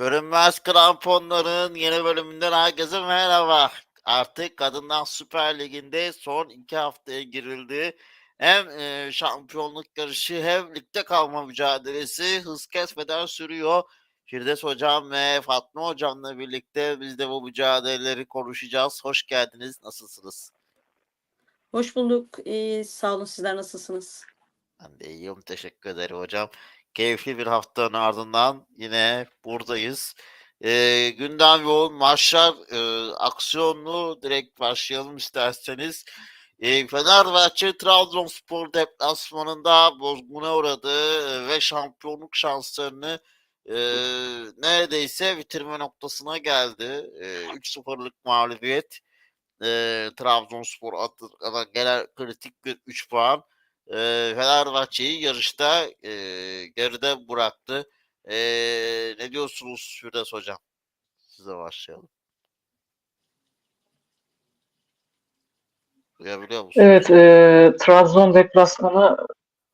Görünmez Kramponların yeni bölümünden herkese merhaba. Artık Kadınlar Süper Ligi'nde son iki haftaya girildi. Hem e, şampiyonluk yarışı hem ligde kalma mücadelesi hız kesmeden sürüyor. Firdevs Hocam ve Fatma Hocam'la birlikte biz de bu mücadeleleri konuşacağız. Hoş geldiniz. Nasılsınız? Hoş bulduk. İyi, sağ olun. Sizler nasılsınız? Ben de iyiyim. Teşekkür ederim hocam. Keyifli bir haftanın ardından yine buradayız. Ee, gündem yoğun maçlar e, aksiyonlu direkt başlayalım isterseniz. E, Fenerbahçe Trabzonspor deplasmanında bozguna uğradı e, ve şampiyonluk şanslarını e, neredeyse bitirme noktasına geldi. E, 3-0'lık mağlubiyet e, Trabzonspor adına gelen kritik bir 3 puan e, Fenerbahçe'yi yarışta e, geride bıraktı. E, ne diyorsunuz Firdevs Hocam? Size başlayalım. Duyabiliyor musunuz? Evet, e, Trabzon deplasmanı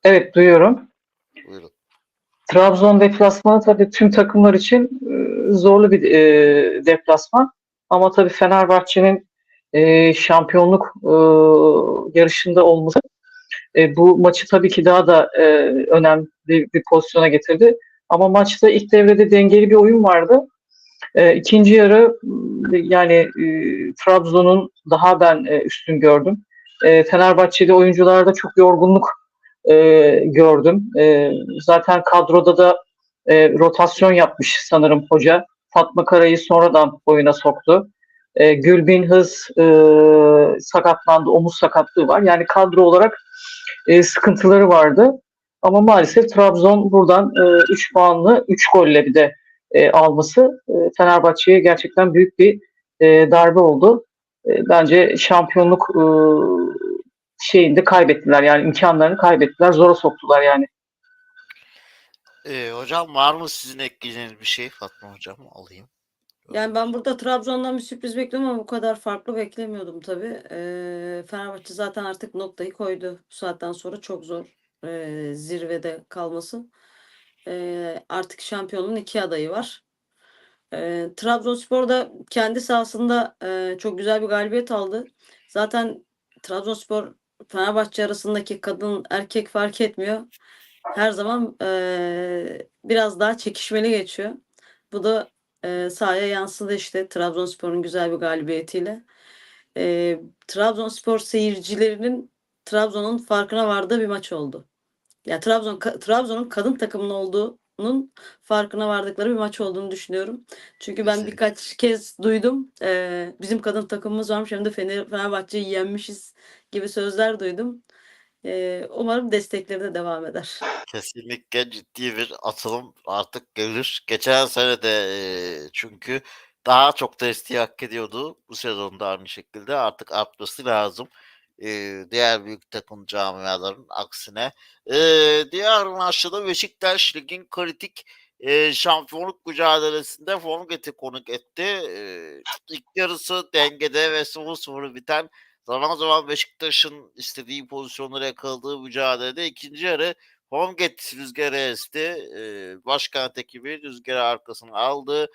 evet duyuyorum. Buyurun. Trabzon deplasmanı tabii tüm takımlar için e, zorlu bir e, deplasman. Ama tabii Fenerbahçe'nin e, şampiyonluk e, yarışında olması e, bu maçı tabii ki daha da e, önemli bir pozisyona getirdi. Ama maçta ilk devrede dengeli bir oyun vardı. E, ikinci yarı yani e, Trabzon'un daha ben e, üstün gördüm. E, Fenerbahçe'de oyuncularda çok yorgunluk e, gördüm. E, zaten kadroda da e, rotasyon yapmış sanırım hoca. Fatma Kara'yı sonradan oyuna soktu. E, Gülbin Hız e, sakatlandı, omuz sakatlığı var. Yani kadro olarak e, sıkıntıları vardı. Ama maalesef Trabzon buradan 3 e, puanlı 3 golle bir de e, alması e, Fenerbahçe'ye gerçekten büyük bir e, darbe oldu. E, bence şampiyonluk e, şeyinde kaybettiler yani imkanlarını kaybettiler, zora soktular yani. E, hocam var mı sizin ekleyeceğiniz bir şey Fatma Hocam? Alayım. Yani ben burada Trabzon'dan bir sürpriz bekliyorum ama bu kadar farklı beklemiyordum tabii. Ee, Fenerbahçe zaten artık noktayı koydu. Bu saatten sonra çok zor e, zirvede kalması. E, artık şampiyonun iki adayı var. E, Trabzonspor da kendi sahasında e, çok güzel bir galibiyet aldı. Zaten Trabzonspor Fenerbahçe arasındaki kadın erkek fark etmiyor. Her zaman e, biraz daha çekişmeli geçiyor. Bu da e, sahaya yansıdı işte Trabzonspor'un güzel bir galibiyetiyle. E, Trabzonspor seyircilerinin Trabzon'un farkına vardığı bir maç oldu. Ya yani Trabzon Trabzon'un kadın takımının olduğunun farkına vardıkları bir maç olduğunu düşünüyorum. Çünkü ben Kesinlikle. birkaç kez duydum. E, bizim kadın takımımız varmış hem de Fener, Fenerbahçe'yi yenmişiz gibi sözler duydum. E, umarım destekleri de devam eder. Kesinlikle ciddi bir atılım artık gelir. Geçen sene de çünkü daha çok desteği hak ediyordu. Bu sezonda aynı şekilde artık artması lazım. Diğer büyük takım camiaların aksine. E, diğer maçta Beşiktaş ligin kritik e, şampiyonluk mücadelesinde Formget'i konuk etti. E, ilk yarısı dengede ve 0-0 biten zaman zaman Beşiktaş'ın istediği pozisyonları yakaladığı mücadelede ikinci yarı Homget rüzgarı esti. Ee, başkent ekibi rüzgarı arkasına aldı.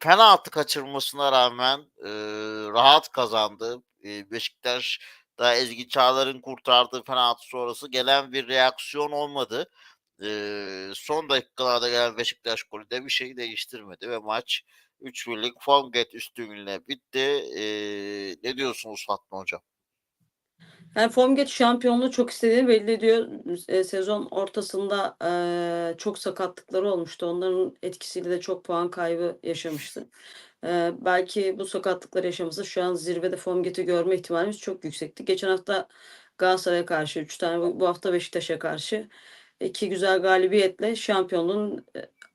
Penaltı kaçırmasına rağmen e, rahat kazandı. E, Beşiktaş da Ezgi Çağlar'ın kurtardığı penaltı sonrası gelen bir reaksiyon olmadı. E, son dakikalarda gelen Beşiktaş golü de bir şey değiştirmedi ve maç 3-1'lik Formget üstünlüğüne bitti. E, ne diyorsunuz Fatma Hocam? Yani Formget şampiyonluğu çok istediğini belli ediyor. Sezon ortasında e, çok sakatlıkları olmuştu. Onların etkisiyle de çok puan kaybı yaşamıştı. E, belki bu sakatlıklar yaşaması şu an zirvede Formget'i görme ihtimalimiz çok yüksekti. Geçen hafta Galatasaray'a karşı 3 tane, bu hafta Beşiktaş'a karşı iki güzel galibiyetle şampiyonluğun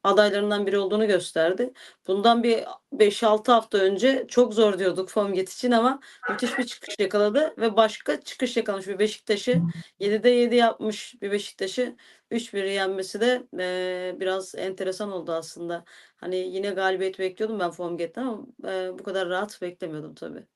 adaylarından biri olduğunu gösterdi. Bundan bir 5-6 hafta önce çok zor diyorduk Formget için ama müthiş bir çıkış yakaladı ve başka çıkış yakalamış bir Beşiktaş'ı 7'de 7 yapmış bir Beşiktaş'ı 3-1 yenmesi de e, biraz enteresan oldu aslında. Hani yine galibiyet bekliyordum ben Formget'ten ama e, bu kadar rahat beklemiyordum tabii.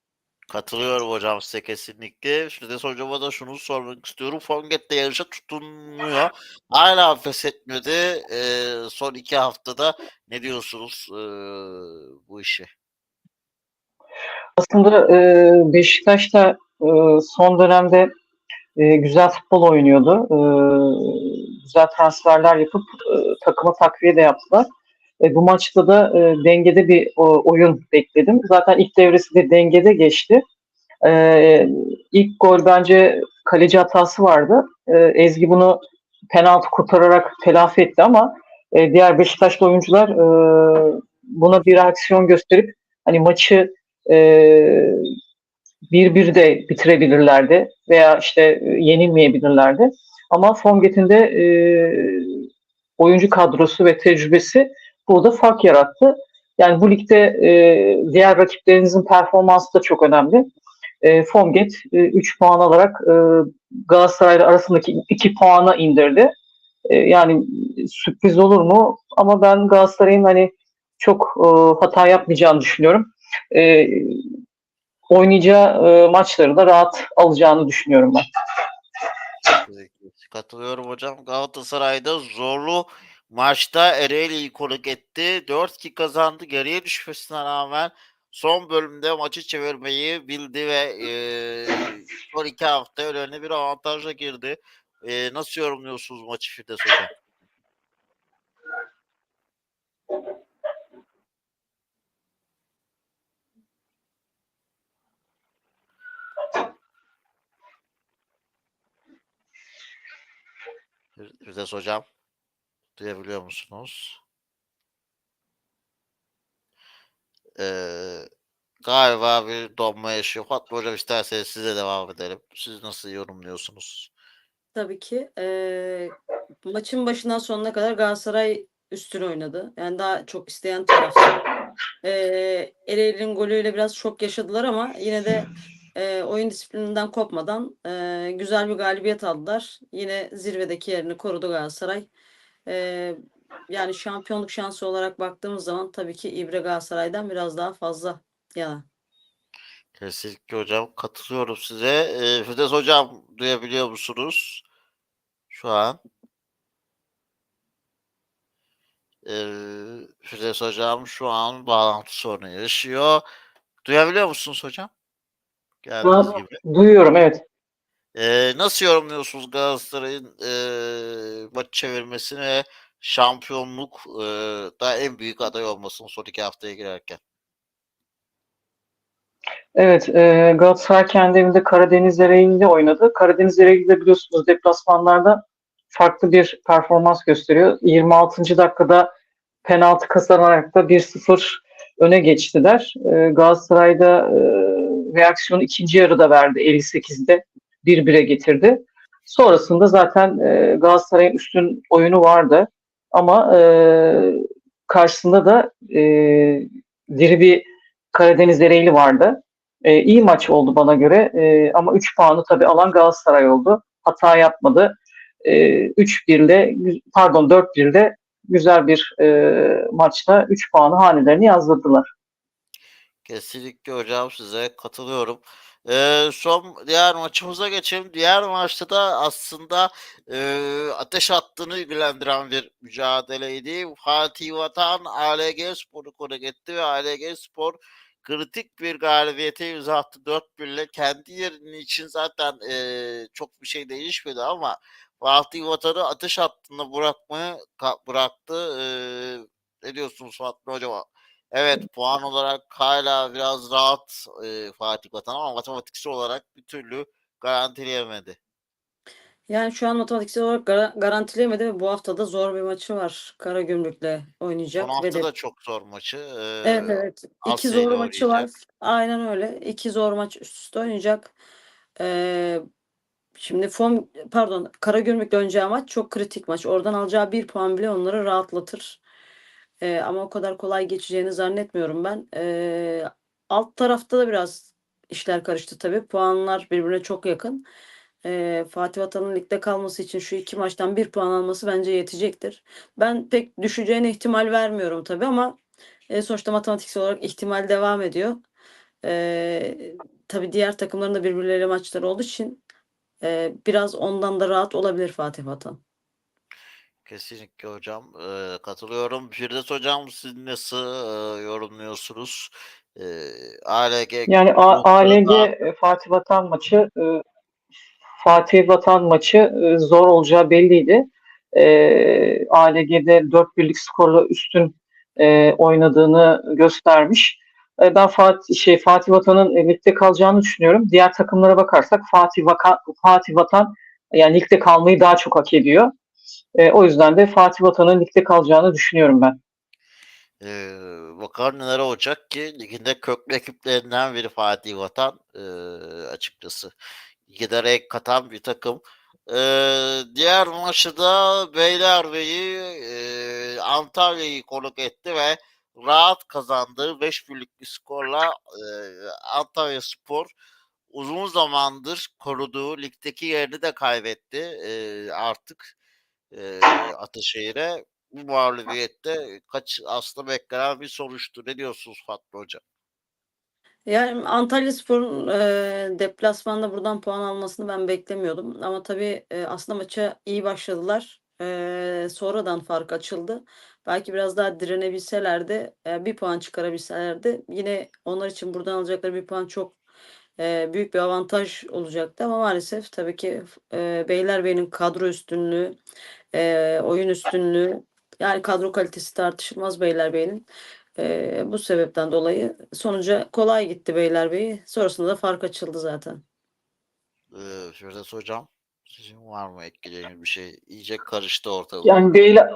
Katılıyorum hocam size kesinlikle. Firdevs hocama da şunu sormak istiyorum. Fonget'te yarışa tutunuyor. Hala pes etmedi. Ee, son iki haftada ne diyorsunuz ee, bu işe? Aslında e, Beşiktaş da e, son dönemde e, güzel futbol oynuyordu. E, güzel transferler yapıp e, takıma takviye de yaptılar. E, bu maçta da e, dengede bir o, oyun bekledim. Zaten ilk devresi de dengede geçti. E, ilk gol bence kaleci hatası vardı. E, Ezgi bunu penaltı kurtararak telafi etti ama e, diğer Beşiktaşlı oyuncular e, buna bir reaksiyon gösterip hani maçı e, bir bir de bitirebilirlerdi veya işte e, yenilmeyebilirlerdi. Ama Fonget'in de e, oyuncu kadrosu ve tecrübesi burada fark yarattı. Yani bu ligde e, diğer rakiplerinizin performansı da çok önemli. E, Fonget 3 puan alarak e, Galatasaray arasındaki 2 puana indirdi. E, yani sürpriz olur mu? Ama ben Galatasaray'ın hani çok e, hata yapmayacağını düşünüyorum. E, oynayacağı e, maçları da rahat alacağını düşünüyorum ben. Katılıyorum hocam. Galatasaray'da zorlu maçta Ereğli'yi konuk etti. 4-2 kazandı. Geriye düşmesine rağmen son bölümde maçı çevirmeyi bildi ve e, son iki hafta önemli bir avantajla girdi. E, nasıl yorumluyorsunuz maçı Firdevs hocam? Firdevs hocam duyabiliyor musunuz? Ee, galiba bir donma yaşıyor. Fatma hocam isterseniz size devam edelim. Siz nasıl yorumluyorsunuz? Tabii ki. Eee, maçın başından sonuna kadar Galatasaray üstün oynadı. Yani daha çok isteyen taraftı. Eee Ereğli'nin golüyle biraz şok yaşadılar ama yine de eee, oyun disiplininden kopmadan eee, güzel bir galibiyet aldılar. Yine zirvedeki yerini korudu Galatasaray. Eee, yani şampiyonluk şansı olarak baktığımız zaman tabii ki İbre Galatasaray'dan biraz daha fazla yana. Kesinlikle hocam katılıyorum size. Ee, Firdevs hocam duyabiliyor musunuz? Şu an. Ee, Firdevs hocam şu an bağlantı sorunu yaşıyor. Duyabiliyor musunuz hocam? Geldiğiniz gibi. duyuyorum evet. Ee, nasıl yorumluyorsunuz Galatasaray'ın ee, maç çevirmesini ve şampiyonluk ee, da en büyük aday olmasını son iki haftaya girerken? Evet, e, Galatasaray kendi evinde Karadeniz Ereğli'nde oynadı. Karadeniz Ereğli'de biliyorsunuz deplasmanlarda farklı bir performans gösteriyor. 26. dakikada penaltı kazanarak da 1-0 öne geçtiler. E, Galatasaray'da e, reaksiyonu ikinci yarıda verdi 58'de 1-1'e getirdi. Sonrasında zaten e, Galatasaray'ın üstün oyunu vardı. Ama e, karşısında da e, diri bir Karadeniz Ereğli vardı. E, iyi maç oldu bana göre e, ama 3 puanı tabii alan Galatasaray oldu. Hata yapmadı. E, 3-1'le pardon 4-1'le güzel bir e, maçta 3 puanı hanelerine yazdırdılar. Kesinlikle hocam size katılıyorum. Ee, son diğer maçımıza geçelim. Diğer maçta da aslında e, ateş hattını ilgilendiren bir mücadeleydi. Fatih Vatan ALG Spor'u konuk etti ve ALG Spor kritik bir galibiyete imza attı 4-1 ile. Kendi yerinin için zaten e, çok bir şey değişmedi ama Fatih Vatan'ı ateş hattında bırakmayı bıraktı. E, ne diyorsunuz Fatma Hocam? Evet puan olarak hala biraz rahat e, Fatih Vatan ama matematiksel olarak bir türlü garantileyemedi. Yani şu an matematiksel olarak gara- garantileyemedi ve bu hafta da zor bir maçı var. Karagümrük'le oynayacak. Son ve hafta de da çok zor maçı. E, Evet evet. İki zor maçı var. Aynen öyle. İki zor maç üst üste oynayacak. Ee, şimdi Fon pardon Karagümrük'le oynayacağı maç çok kritik maç. Oradan alacağı bir puan bile onları rahatlatır. Ee, ama o kadar kolay geçeceğini zannetmiyorum ben. Ee, alt tarafta da biraz işler karıştı tabii. Puanlar birbirine çok yakın. Ee, Fatih Vatan'ın ligde kalması için şu iki maçtan bir puan alması bence yetecektir. Ben pek düşeceğine ihtimal vermiyorum tabii ama e, sonuçta matematiksel olarak ihtimal devam ediyor. Eee tabii diğer takımların da birbirleriyle maçları olduğu için eee, biraz ondan da rahat olabilir Fatih Vatan. Kesinlikle hocam. Eee, katılıyorum. Firdevs hocam siz nasıl eee, yorumluyorsunuz? Eee ALG Yani A- ALG e, Fatih Vatan maçı e, Fatih Vatan maçı e, zor olacağı belliydi. E, ALG'de 4 birlik skorla üstün e, oynadığını göstermiş. E, ben Fatih şey Fatih Vatan'ın e, ligde kalacağını düşünüyorum. Diğer takımlara bakarsak Fatih Vaka, Fatih Vatan yani ligde kalmayı daha çok hak ediyor. E, o yüzden de Fatih Vatan'ın ligde kalacağını düşünüyorum ben. Eee bakalım neler olacak ki liginde köklü ekiplerinden biri Fatih Vatan eee, açıkçası. Lige renk katan bir takım. Eee, diğer maçı da Beylerbeyi eee, Antalya'yı konuk etti ve rahat kazandığı 5 birlik bir skorla eee Antalya Spor uzun zamandır koruduğu ligdeki yerini de kaybetti. Eee, artık eee Ataşehir'e bu mağlubiyette kaç aslında beklenen bir sonuçtu. Ne diyorsunuz Fatma Hocam? Yani Antalyaspor'un eee deplasmanda buradan puan almasını ben beklemiyordum. Ama tabii eee, aslında maça iyi başladılar. Eee, sonradan fark açıldı. Belki biraz daha direnebilselerdi, eee, bir puan çıkarabilselerdi yine onlar için buradan alacakları bir puan çok eee, büyük bir avantaj olacaktı. Ama maalesef tabii ki eee, Beylerbeyi'nin kadro üstünlüğü, eee, oyun üstünlüğü yani kadro kalitesi tartışılmaz Beylerbeyi'nin. Eee, bu sebepten dolayı sonuca kolay gitti Beylerbeyi. Sonrasında da fark açıldı zaten. Eee Firdevs Hocam sizin var mı ekleyeceğiniz bir şey? İyice karıştı ortalık. Yani Beyler,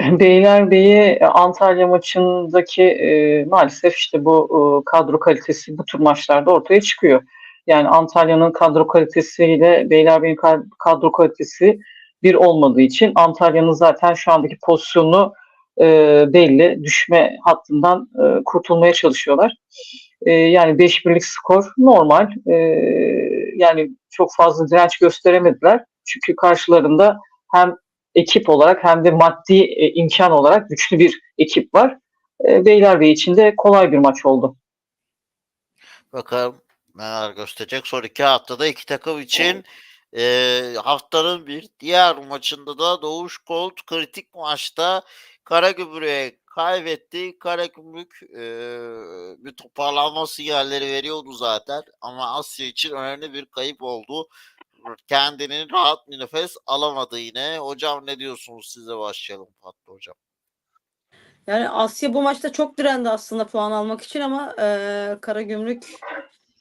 Beylerbeyi Antalya maçındaki e, maalesef işte bu e, kadro kalitesi bu tür maçlarda ortaya çıkıyor. Yani Antalya'nın kadro kalitesiyle Beylerbeyi'nin ka- kadro kalitesi bir olmadığı için Antalya'nın zaten şu andaki pozisyonu e, belli. Düşme hattından e, kurtulmaya çalışıyorlar. E, yani 5 birlik skor normal. E, yani çok fazla direnç gösteremediler. Çünkü karşılarında hem ekip olarak hem de maddi e, imkan olarak güçlü bir ekip var. E, Beylerbeyi için de kolay bir maç oldu. Bakalım neler gösterecek. Son iki haftada iki takım için eee, haftanın bir diğer maçında da Doğuş Gold kritik maçta Karagümrük'e kaybetti. Karagümrük eee, bir toparlanma sinyalleri veriyordu zaten ama Asya için önemli bir kayıp oldu. Kendini rahat bir nefes alamadı yine. Hocam ne diyorsunuz size başlayalım Fatma Hocam. Yani Asya bu maçta çok direndi aslında puan almak için ama eee Karagümrük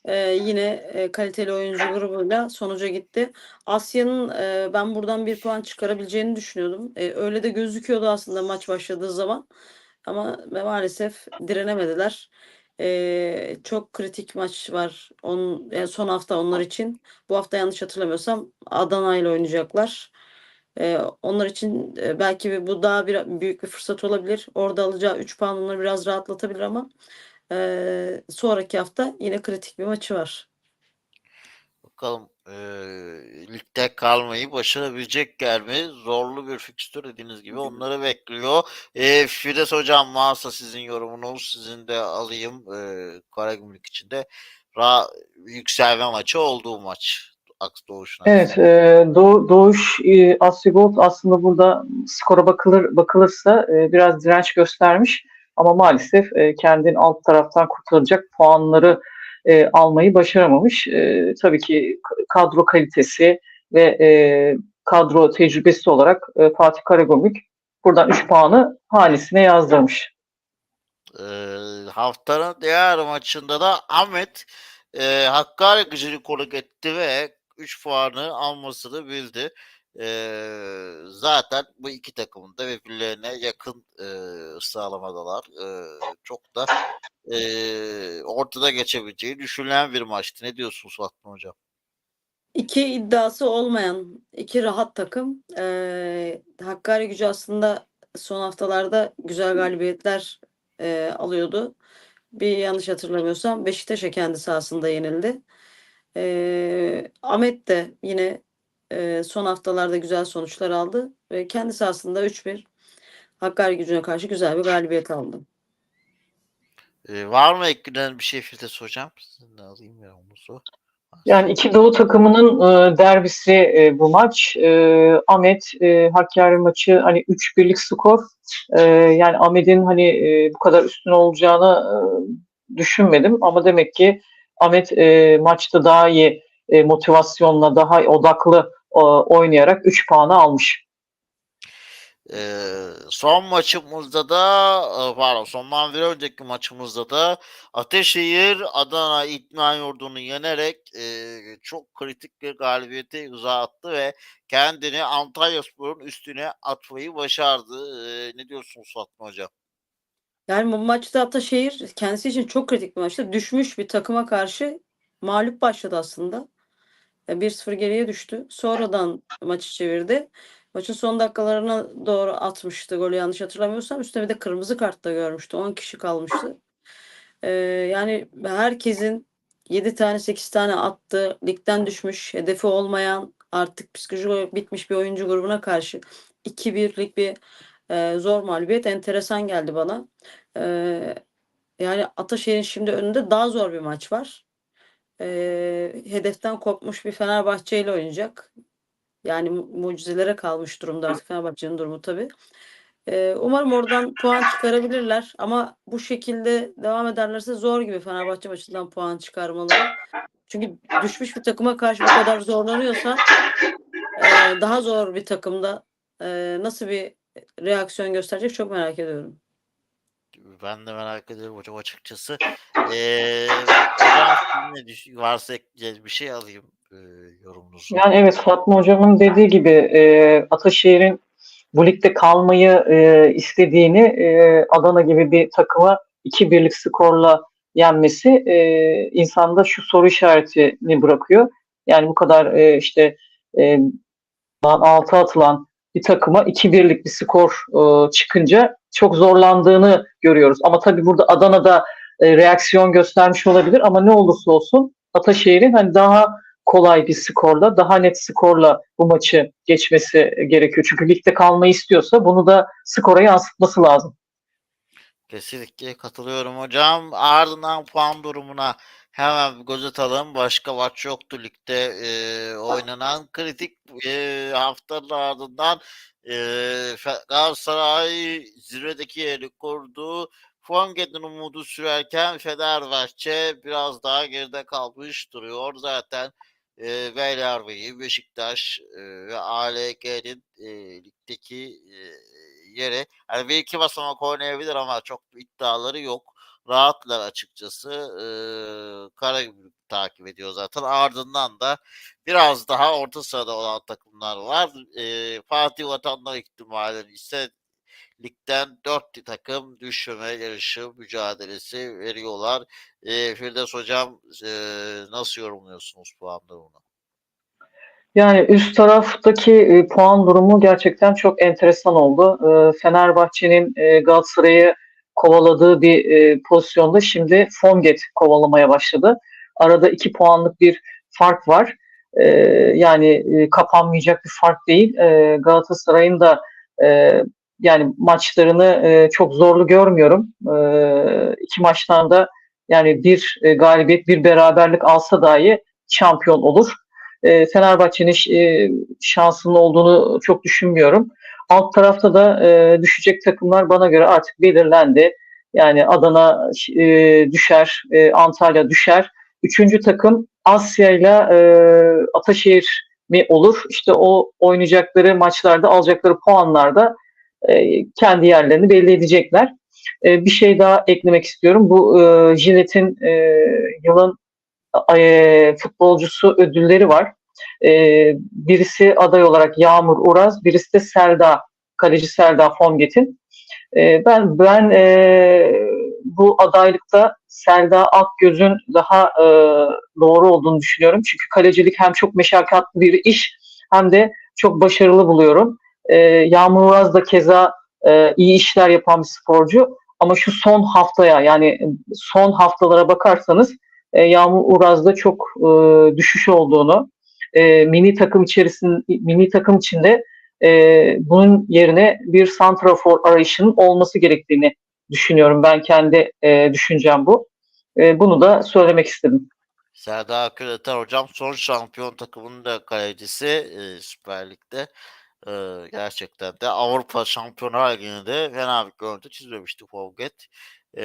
eee, yine eee, kaliteli oyuncu grubuyla sonuca gitti. Asya'nın eee, ben buradan bir puan çıkarabileceğini düşünüyordum. Eee, öyle de gözüküyordu aslında maç başladığı zaman. Ama maalesef direnemediler. Eee, çok kritik maç var. On, yani son hafta onlar için. Bu hafta yanlış hatırlamıyorsam Adana ile oynayacaklar. Eee, onlar için eee, belki bu daha bir büyük bir fırsat olabilir. Orada alacağı 3 puan onları biraz rahatlatabilir ama eee, sonraki hafta yine kritik bir maçı var. Bakalım eee ligde kalmayı başarabilecekler mi? Zorlu bir fikstür dediğiniz gibi onları bekliyor. Eee Firdevs Hocam varsa sizin yorumunuz sizin de alayım eee Karagümrük için de ra yükselme maçı olduğu maç. Aks Doğuş'un Evet, e, Doğu, Doğuş e, Asya Gold aslında burada skora bakılır bakılırsa e, biraz direnç göstermiş ama maalesef e, kendini alt taraftan kurtaracak puanları e, almayı başaramamış. E, tabii ki kadro kalitesi ve e, kadro tecrübesi olarak e, Fatih Karagümrük buradan 3 puanı hanesine yazdırmış. Eee haftanın diğer maçında da Ahmet eee Hakkari gücünü konuk etti ve 3 puanı almasını bildi. Zaten bu iki takımın da birbirlerine yakın eee sıralamadalar. Eee, çok da eee, ortada geçebileceği düşünülen bir maçtı. Ne diyorsunuz Fatma Hocam? İki iddiası olmayan iki rahat takım. Eee Hakkari Gücü aslında son haftalarda güzel galibiyetler eee, alıyordu. Bir yanlış hatırlamıyorsam Beşiktaş'a kendi sahasında yenildi. Eee Ahmet de yine eee, son haftalarda güzel sonuçlar aldı ve kendi sahasında 3-1 Hakkari Gücü'ne karşı güzel bir galibiyet aldı. Ee, var mı eklenen bir şey Firdevs hocam? Sizin de alayım yorumunuzu. Yani iki Doğu takımının e, derbisi e, bu maç. E, Ahmet e, Hakkari maçı hani 3-1'lik skor. E, yani Ahmet'in hani e, bu kadar üstün olacağını e, düşünmedim ama demek ki Ahmet e, maçta daha iyi e, motivasyonla, daha odaklı e, oynayarak 3 puanı almış. Ee, son maçımızda da e, pardon sondan bir önceki maçımızda da Ateşehir Adana İtman Yurdu'nu yenerek e, çok kritik bir galibiyete imza attı ve kendini Antalyaspor'un üstüne atmayı başardı. Ee, ne diyorsunuz Fatma Hocam? Yani bu maçta Ataşehir kendisi için çok kritik bir maçtı. Düşmüş bir takıma karşı mağlup başladı aslında. E, 1-0 geriye düştü. Sonradan maçı çevirdi. Maçın son dakikalarına doğru atmıştı golü yanlış hatırlamıyorsam. Üstüne bir de kırmızı kart da görmüştü. 10 kişi kalmıştı. E, yani herkesin 7 tane 8 tane attığı ligden düşmüş hedefi olmayan artık psikoloji olarak bitmiş bir oyuncu grubuna karşı 2-1'lik bir e, zor mağlubiyet enteresan geldi bana. Ee, yani Ataşehir'in şimdi önünde daha zor bir maç var. Ee, hedeften kopmuş bir Fenerbahçe ile oynayacak. Yani mu- mucizelere kalmış durumda artık Fenerbahçe'nin durumu tabii. Ee, umarım oradan puan çıkarabilirler ama bu şekilde devam ederlerse zor gibi Fenerbahçe maçından puan çıkarmaları. Çünkü düşmüş bir takıma karşı bu kadar zorlanıyorsa e, daha zor bir takımda e, nasıl bir reaksiyon gösterecek çok merak ediyorum. Ben de merak ediyorum hocam açıkçası. Ee, varsa bir şey alayım e, yorumunuzu. Yani evet Fatma Hocam'ın dediği gibi e, Ataşehir'in bu ligde kalmayı e, istediğini e, Adana gibi bir takıma 2-1'lik skorla yenmesi e, insanda şu soru işaretini bırakıyor. Yani bu kadar e, işte e, altı atılan bir takıma 2-1'lik bir skor e, çıkınca çok zorlandığını görüyoruz. Ama tabii burada Adana'da e, reaksiyon göstermiş olabilir ama ne olursa olsun Ataşehir'in hani daha kolay bir skorla, daha net skorla bu maçı geçmesi gerekiyor. Çünkü ligde kalmayı istiyorsa bunu da skora yansıtması lazım. Kesinlikle katılıyorum hocam. Ardından puan durumuna hemen göz atalım. Başka maç yoktu ligde e, oynanan kritik e, haftanın ardından e, Galatasaray zirvedeki yeri kurdu. Fongen'in umudu sürerken Fenerbahçe biraz daha geride kalmış duruyor. Zaten e, Beylerbeyi, Beşiktaş e, ve ALG'nin e, ligdeki e, yeri yani bir iki basamak oynayabilir ama çok iddiaları yok. Rahatlar açıkçası. Ee, Karagümrük takip ediyor zaten. Ardından da biraz daha orta sırada olan takımlar var. Ee, Fatih Vatandaş ihtimali ise ligden dört takım düşme yarışı mücadelesi veriyorlar. Ee, Firdevs Hocam e, nasıl yorumluyorsunuz puan durumunu? Yani üst taraftaki e, puan durumu gerçekten çok enteresan oldu. E, Fenerbahçe'nin e, Galatasaray'ı kovaladığı bir e, pozisyonda şimdi Fonget kovalamaya başladı. Arada iki puanlık bir fark var. E, yani e, kapanmayacak bir fark değil. E, Galatasaray'ın da e, yani maçlarını e, çok zorlu görmüyorum. E, iki maçtan da yani bir e, galibiyet, bir beraberlik alsa dahi şampiyon olur e, Fenerbahçe'nin e, şansının olduğunu çok düşünmüyorum. Alt tarafta da e, düşecek takımlar bana göre artık belirlendi. Yani Adana e, düşer, e, Antalya düşer. Üçüncü takım Asya ile e, Ataşehir mi olur? İşte o oynayacakları maçlarda alacakları puanlarda e, kendi yerlerini belli edecekler. E, bir şey daha eklemek istiyorum. Bu e, Jilet'in e, yılın e, futbolcusu ödülleri var. E, birisi aday olarak Yağmur Uraz, birisi de Selda, kaleci Selda Fonget'in. E, ben ben e, bu adaylıkta Selda Akgöz'ün daha e, doğru olduğunu düşünüyorum. Çünkü kalecilik hem çok meşakkatli bir iş hem de çok başarılı buluyorum. E, Yağmur Uraz da keza e, iyi işler yapan bir sporcu. Ama şu son haftaya yani son haftalara bakarsanız e, Yağmur Uraz'da çok e, düşüş olduğunu, e, mini takım içerisinde mini takım içinde e, bunun yerine bir santrafor arayışının olması gerektiğini düşünüyorum. Ben kendi e, düşüncem bu. E, bunu da söylemek istedim. Serdar Akıneter hocam son şampiyon takımının da kalecisi e, Süper Lig'de. E, gerçekten de Avrupa Şampiyonlar Ligi'nde fena bir görüntü çizmemişti Forget. E,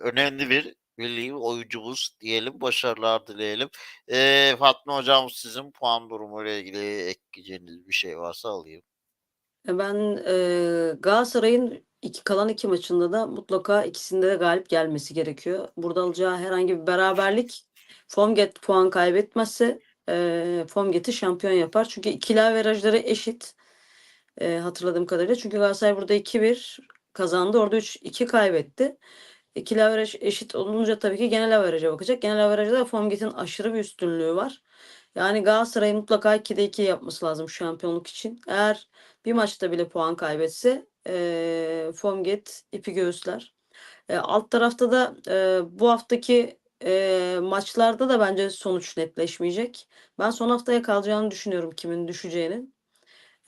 önemli bir milli oyuncumuz diyelim. Başarılar dileyelim. E, Fatma hocam sizin puan durumu ile ilgili ekleyeceğiniz bir şey varsa alayım. E, Ben e, Galatasaray'ın iki, kalan iki maçında da mutlaka ikisinde de galip gelmesi gerekiyor. Burada alacağı herhangi bir beraberlik Formget puan kaybetmezse e, Formget'i şampiyon yapar. Çünkü ikili averajları eşit e, hatırladığım kadarıyla. Çünkü Galatasaray burada 2-1 kazandı. Orada 3-2 kaybetti. İkili averaj eşit olunca tabii ki genel averaja bakacak. Genel averajda da Formget'in aşırı bir üstünlüğü var. Yani Galatasaray'ın mutlaka 2'de 2 yapması lazım şampiyonluk için. Eğer bir maçta bile puan kaybetse eee Formget ipi göğüsler. E, alt tarafta da e, bu haftaki e, maçlarda da bence sonuç netleşmeyecek. Ben son haftaya kalacağını düşünüyorum kimin düşeceğini.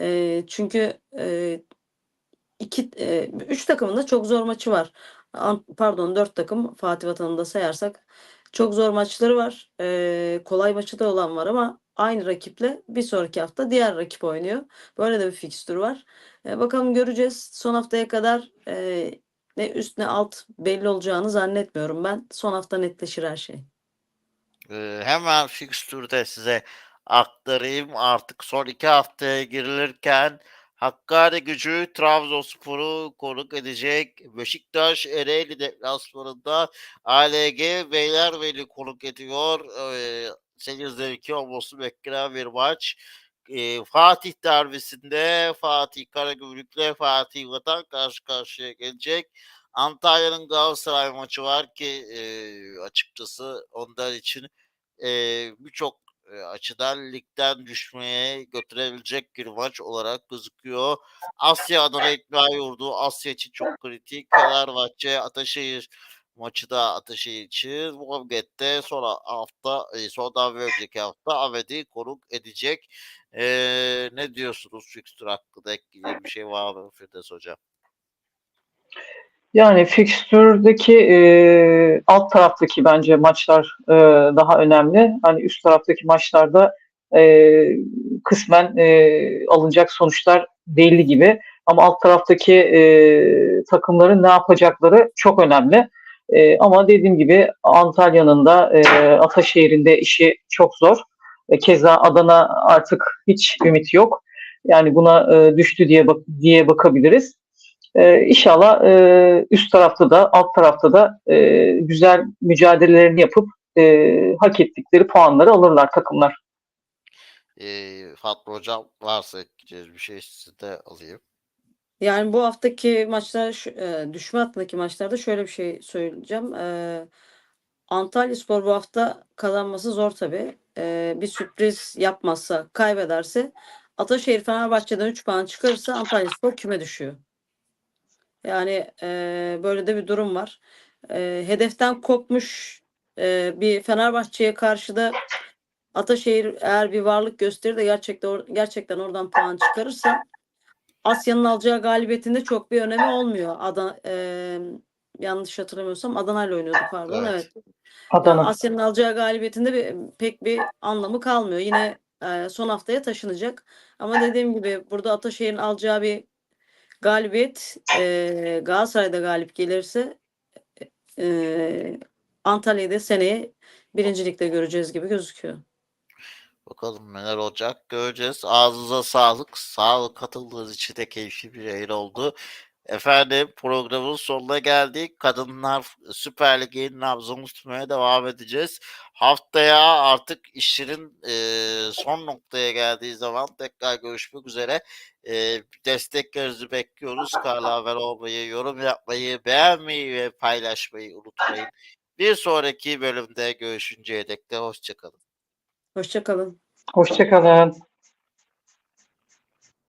E, çünkü e, iki, e, üç takımın da çok zor maçı var. Pardon dört takım Fatih Vatan'ı da sayarsak. Çok zor maçları var. E, kolay maçı da olan var ama aynı rakiple bir sonraki hafta diğer rakip oynuyor. Böyle de bir fikstür var. E, bakalım göreceğiz. Son haftaya kadar e, ne üst ne alt belli olacağını zannetmiyorum ben. Son hafta netleşir her şey. Ee, hemen fikstürde size aktarayım. Artık son iki haftaya girilirken Hakkari gücü Trabzonspor'u konuk edecek. Beşiktaş Ereğli deplasmanında ALG Beylerbeyi konuk ediyor. Ee, seyir zevki olması beklenen bir maç. Ee, Fatih derbisinde Fatih Karagümrük'le Fatih Vatan karşı karşıya gelecek. Antalya'nın Galatasaray maçı var ki e, açıkçası onlar için e, birçok açıdan ligden düşmeye götürebilecek bir maç olarak gözüküyor. Asya Adana İkna Yurdu Asya için çok kritik. Fenerbahçe Ataşehir maçı da Ataşehir için. Muhammed'de son hafta e, sondan bir önceki hafta Ahmet'i konuk edecek. E, ne diyorsunuz fikstür hakkında ekleyeceğim bir şey var mı Firdevs Hocam? Yani fikstürdeki e, alt taraftaki bence maçlar e, daha önemli. Hani üst taraftaki maçlarda e, kısmen e, alınacak sonuçlar belli gibi. Ama alt taraftaki e, takımların ne yapacakları çok önemli. E, ama dediğim gibi Antalya'nın da e, Ataşehir'in de işi çok zor. E, keza Adana artık hiç ümit yok. Yani buna e, düştü diye bak diye bakabiliriz. Ee, inşallah e, üst tarafta da alt tarafta da e, güzel mücadelelerini yapıp e, hak ettikleri puanları alırlar takımlar. E, Fatma Hocam varsa ekleyeceğiz bir şey size de alayım. Yani bu haftaki maçlar e, düşme hattındaki maçlarda şöyle bir şey söyleyeceğim. E, Antalyaspor bu hafta kazanması zor tabii. E, bir sürpriz yapmazsa, kaybederse Ataşehir Fenerbahçe'den 3 puan çıkarırsa Antalyaspor küme düşüyor. Yani e, böyle de bir durum var. E, hedeften kopmuş e, bir Fenerbahçe'ye karşı da Ataşehir eğer bir varlık gösterir de gerçekten or- gerçekten oradan puan çıkarırsa Asya'nın alacağı galibiyetinde çok bir önemi olmuyor. Adana, eee, yanlış hatırlamıyorsam Adana ile oynuyordu pardon. Evet. Evet. Adana. Asya'nın alacağı galibiyetinde bir, pek bir anlamı kalmıyor. Yine eee, son haftaya taşınacak. Ama dediğim gibi burada Ataşehir'in alacağı bir galibiyet eee Galatasaray'da galip gelirse eee Antalya'da seneye birincilikte göreceğiz gibi gözüküyor. Bakalım neler olacak göreceğiz. Ağzınıza sağlık. Sağlık katıldığınız için de keyifli bir yayın oldu. Efendim programın sonuna geldik. Kadınlar Süper Lig'in nabzını tutmaya devam edeceğiz. Haftaya artık işlerin e, son noktaya geldiği zaman tekrar görüşmek üzere. E, desteklerinizi bekliyoruz. Kanala abone olmayı, yorum yapmayı, beğenmeyi ve paylaşmayı unutmayın. Bir sonraki bölümde görüşünceye dek de hoşçakalın. Hoşça kalın. Hoşçakalın.